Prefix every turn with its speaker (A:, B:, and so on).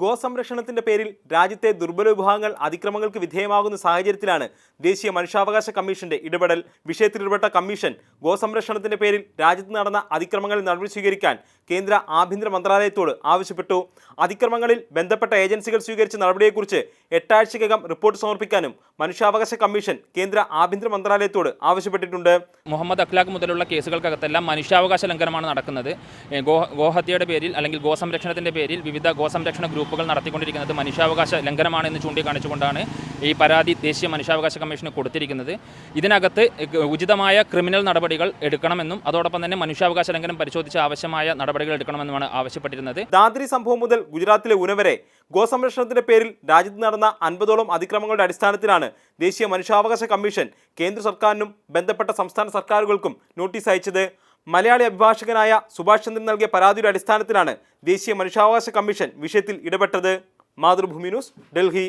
A: ഗോസംരക്ഷണത്തിന്റെ പേരിൽ രാജ്യത്തെ ദുർബല വിഭാഗങ്ങൾ അതിക്രമങ്ങൾക്ക് വിധേയമാകുന്ന സാഹചര്യത്തിലാണ് ദേശീയ മനുഷ്യാവകാശ കമ്മീഷന്റെ ഇടപെടൽ. വിഷയത്തിൽ ഇടപെട്ട കമ്മീഷൻ ഗോസംരക്ഷണത്തിന്റെ പേരിൽ രാജ്യത്ത് നടന്ന അതിക്രമങ്ങൾ നടപടി സ്വീകരിക്കാൻ കേന്ദ്ര ആഭ്യന്തര മന്ത്രാലയത്തോട് ആവശ്യപ്പെട്ടു. അതിക്രമങ്ങളിൽ ബന്ധപ്പെട്ട ഏജൻസികൾ സ്വീകരിച്ച നടപടിയെക്കുറിച്ച് എട്ടാഴ്ചക്കകം റിപ്പോർട്ട് സമർപ്പിക്കാനും മനുഷ്യാവകാശ കമ്മീഷൻ കേന്ദ്ര ആഭ്യന്തര മന്ത്രാലയത്തോട് ആവശ്യപ്പെട്ടിട്ടുണ്ട്.
B: മുഹമ്മദ് അഖ്ലാഖ് മുതലുള്ള കേസുകൾക്കകത്തെല്ലാം മനുഷ്യാവകാശ ലംഘനമാണ് നടക്കുന്നത്. ഗോഹത്യയുടെ പേരിൽ അല്ലെങ്കിൽ ഗോസംരക്ഷണത്തിന്റെ പേരിൽ വിവിധ ഗോസംരക്ഷണ ഗ്രൂപ്പുകൾ നടത്തിക്കൊണ്ടിരിക്കുന്നത് മനുഷ്യാവകാശ ലംഘനമാണ് എന്ന് ചൂണ്ടിക്കാണിച്ചുകൊണ്ടാണ് ഈ പരാതി ദേശീയ മനുഷ്യാവകാശ കമ്മീഷന് കൊടുത്തിരിക്കുന്നത്. ഇതിനകത്ത് ഉചിതമായ ക്രിമിനൽ നടപടികൾ എടുക്കണമെന്നും അതോടൊപ്പം തന്നെ മനുഷ്യാവകാശ ലംഘനം പരിശോധിച്ച് ആവശ്യമായ നടപടികൾ എടുക്കണമെന്നുമാണ് ആവശ്യപ്പെട്ടിരുന്നത്.
A: ദാദ്രി സംഭവം മുതൽ ഗുജറാത്തിലെ ഉന വരെ ഗോസംരക്ഷണത്തിന്റെ പേരിൽ രാജ്യത്ത് നടന്ന അൻപതോളം അതിക്രമങ്ങളുടെ അടിസ്ഥാനത്തിലാണ് ദേശീയ മനുഷ്യാവകാശ കമ്മീഷൻ കേന്ദ്ര സർക്കാരിനും ബന്ധപ്പെട്ട സംസ്ഥാന സർക്കാരുകൾക്കും നോട്ടീസ് അയച്ചത്. മലയാളി അഭിഭാഷകനായ സുഭാഷ് ചന്ദ്രൻ നൽകിയ പരാതിയുടെ അടിസ്ഥാനത്തിലാണ് ദേശീയ മനുഷ്യാവകാശ കമ്മീഷൻ വിഷയത്തിൽ ഇടപെട്ടത്. മാതൃഭൂമി ന്യൂസ് ഡൽഹി.